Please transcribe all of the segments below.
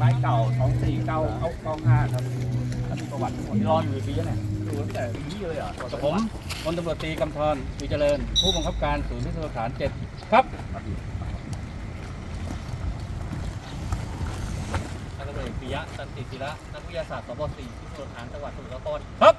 ไม้เก่าสองสี่เก้าเอาเก้าห้าครับแล้วมีประวัติทั้งหมดรออยู่ปีแล้วเนี่ยดูตั้งแต่นี้เลยเหรอะกับผมพลตำรวจตรีกำธรมีเจริญ ผู้บังคับการศูนย์พิสูจน์หลักฐานเจ็ดครับท่านตำรวจเอกปิยะตันติศิระนักวิทยาศาสตร์สบ4พิสูจน์หลักฐานจังหวัดสมุทรสาครครับ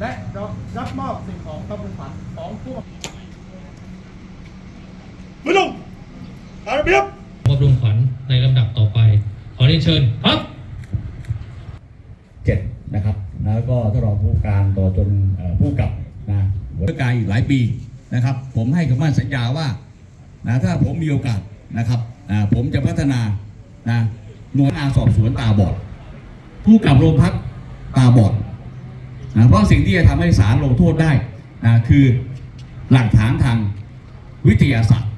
และ รับมอบสิ่งของกำลังขวัญของผู้มือลงตามระเบียบมอบรวมขวัญในลำดับต่อไป ขอเรียนเชิญครับเจ็ดนะครับแล้วก็ท่านรองผู้การต่อจนเอ่อผู้กับนะหัวหน้าการอีกหลายปีนะครับ ผมให้คำมั่นสัญญาว่านะถ้าผมมีโอกาสนะครับอ่าผมจะพัฒนานะหน่วยงานสอบสวนตาบอด ผู้กับโรงพักตาบอด นะเพราะสิ่งที่จะทำให้ศาลลงโทษได้นะคือหลักฐานทางวิทยาศาสตร์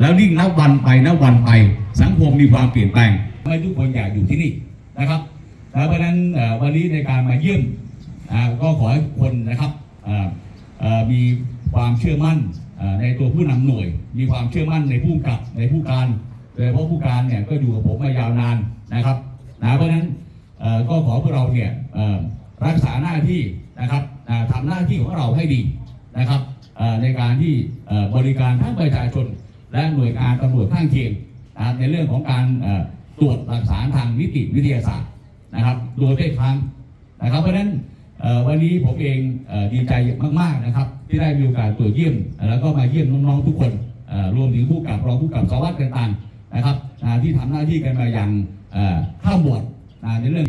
แล้วยิ่งนับวันไปนับวันไป สังคมมีความเปลี่ยนแปลงไม่ทุกคนอยากอยู่ที่นี่นะครับแล้วเพราะฉะนั้นวันนี้ในการมาเยี่ยมก็ขอให้คนนะครับมีความเชื่อมั่นในตัวผู้นำหน่วย มีความเชื่อมั่นในผู้กับในผู้การโดยเฉพาะผู้การเนี่ยก็อยู่กับผมมายาวนานนะครับนะเพราะฉะนั้นก็ขอพวกเราเนี่ย รักษาหน้าที่นะครับอ่าทำหน้าที่ของเราให้ดีนะครับในการที่บริการทั้งประชาชน และหน่วยงานตำรวจข้างเคียงในเรื่องของการตรวจหลักฐานทางนิติวิทยาศาสตร์นะครับโดยไม่ค้างนะครับเพราะฉะนั้นวันนี้ผมเองดีใจมากๆนะครับ ที่ได้มีโอกาสตรวจเยี่ยม แล้วก็มาเยี่ยมน้องๆทุกคนรวมถึงผู้กับรองผู้กับสวัสดิ์ต่างๆนะครับที่ทำหน้าที่กันมาอย่างข้ามบทอ่าในเรื่อง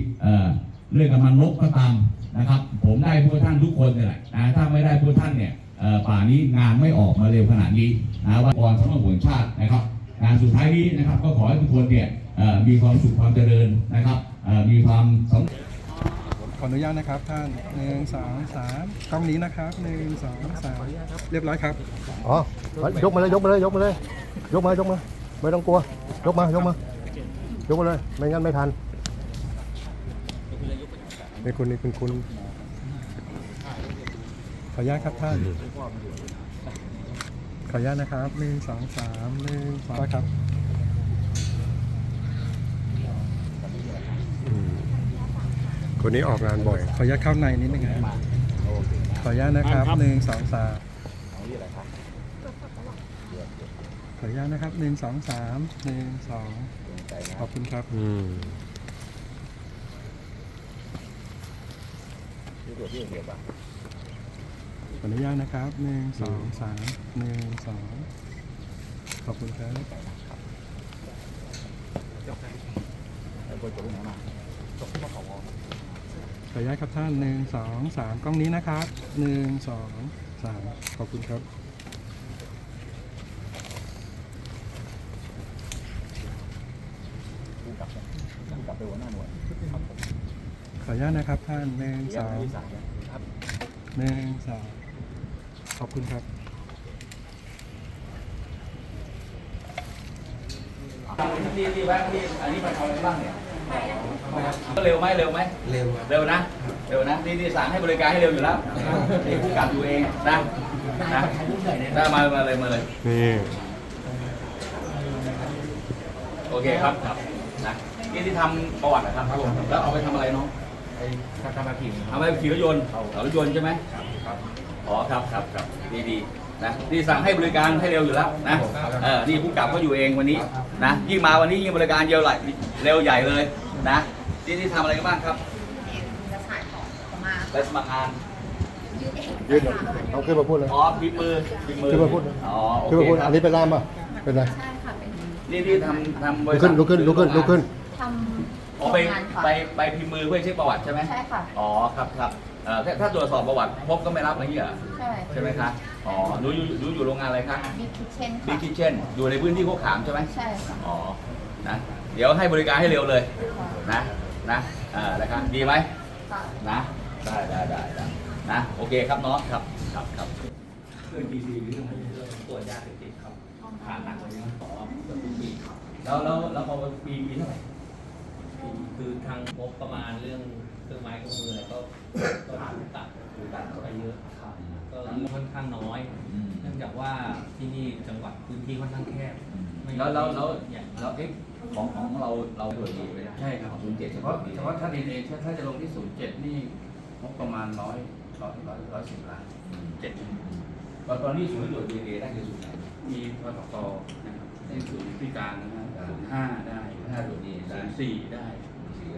เอ่อเรื่องกำมันนกก็ตามนะครับ ผมได้พวกท่านทุกคนเนี่ยแหละนะถ้าไม่ได้พวกท่านเนี่ยเอ่อป่านี้งานไม่ออกมาเร็วขนาดนี้นะว่าองค์กรสำนักงานชาตินะครับงานสุดท้ายนี้นะครับก็ขอให้ทุกคนเนี่ยเอ่อมีความสุขความเจริญนะครับเอ่อมีความสำขออนุญาตนะครับท่านหนึ่งสองสามกล้องนี้นะครับหนึ่งสองสามเรียบร้อยครับอ๋อยกมาเลยยกมาเลยยกมาเลยยกมายกมาไม่ต้องกลัวยกมายกมายกมาเลยไม่งั้นไม่ทัน นี่คุณนี่คุณคุณขออนุญาตครับท่าน ขออนุญาตนะครับหนึ่งสองสามหนึ่งสองครับคนนี้ออกงานบ่อย ขออนุญาตเข้าในนิดนึงนะครับขออนุญาตนะครับหนึ่งสองสามขออนุญาตนะครับหนึ่งสองสามหนึ่งสองขอบคุณครับ อืม ขออนุญาตนะครับหนึ่งสองสามหนึ่งสองขอบคุณครับขออนุญาตครับท่านหนึ่งสองสามกล้องนี้นะครับหนึ่งสองสามขอบคุณครับ ขออนุญาตนะครับท่านหนึ่งสองหนึ่งสองขอบคุณครับที่ที่แวะที่อันนี้มาทำอะไรบ้างเนี่ยเร็วไหมเร็วไหมเร็วเร็วนะเร็วนะนี่นี่สั่งให้บริการให้เร็วอยู่แล้วนี่ผู้กับอยู่เองนะนะได้มามาเลยมาเลยนี่โอเคครับครับนะนี่ที่ทำประวัตินะครับแล้วเอาไปทำอะไรน้อง ทำมาขี่เอาไปขี่รถยนต์เอารถยนต์ใช่ไหมอ๋อครับครับครับดีดีนะนี่สั่งให้บริการให้เร็วอยู่แล้วนะเออนี่ผู้กำกับก็อยู่เองวันนี้นะยิ่งมาวันนี้ยิ่งบริการเยอะไหลเร็วใหญ่เลยนะนี่ที่ทำอะไรกันบ้างครับจะขายของออกมาไปสมัครงานยืดเองยืนเอาขึ้นมาพูดเลยอ๋อพิมพ์มือพิมพ์มือขึ้นมาพูดอ๋อโอขึ้นเคมาพูดครัอับนนี้เป็นล่ามป่ะเป็นไรใช่ค่ะเป็นนี่ที่ทำทำบลุริกษัขึ้ทนลุกขึ้นลุกขึ้นลุกขึ้นทำอ๋อ ไปโรงงานค่ะไปไปพิมพ์มือเพื่อเช็คประวัติใช่ไหมใช่ค่ะ อ๋อครับครับเอ่อถ้าถ้าตรวจสอบประวัติพบก็ไม่รับอะไรอย่างเงี้ยเหรอใช่ใช่ไหมคะอ๋อหนูอยู่หนูอยู่โรงงานอะไรคะบิ๊กคิทเช่นบิ๊ค่ะกคิเช่นอยู่ในพื้นที่โคกขามใช่ไหม ใช่ค่ะอ๋อ นะ เดี๋ยวให้บริการให้เร็วเลย นะ นะเอ่านะครับ ดีไหม ค่ะ นะ ได้ได้ได้ได้นะ โอเคครับน้องครับ ครับครับเรื่อง GC หรือเรื่องอะไรเรื่องตัวยาเสพติดครับผ่านหนักเลยนะอ๋อเกือบทุกปีครับ แล้วแล้วแล้วพอปีปีเท่าไหร่ป คือทางงบประมาณเรื่องเครื่องไม้เครื่องมืออะไรก็ก็ถูกตัดถูกตัดไปเยอะครับก็ค่อนข้างน้อย อืมเนื่องจากว่าที่นี่จังหวัดพื้นที่ค่อนข้างแคบไม่แล้วแล้วแล้วใหญ่แล้วเอ๊ะของของเราเราตรวจดีไปใช่ครับศูนย์เจ็ดเฉพาะเฉพาะถ้าดีเอถ้าถ้าจะลงที่ศูนย์เจ็ดนี่งบประมาณร้อยร้อยร้อยร้อยสิบล้านเจ็ดตอนตอนนี้ศูนย์ตรวจดีเอได้คือศูนย์ไหนมีพตกนะครับในศูนย์พิการนะฮะศูนย์ห้าได้ห้าตรวจดีได้ ศูนย์สี่ได้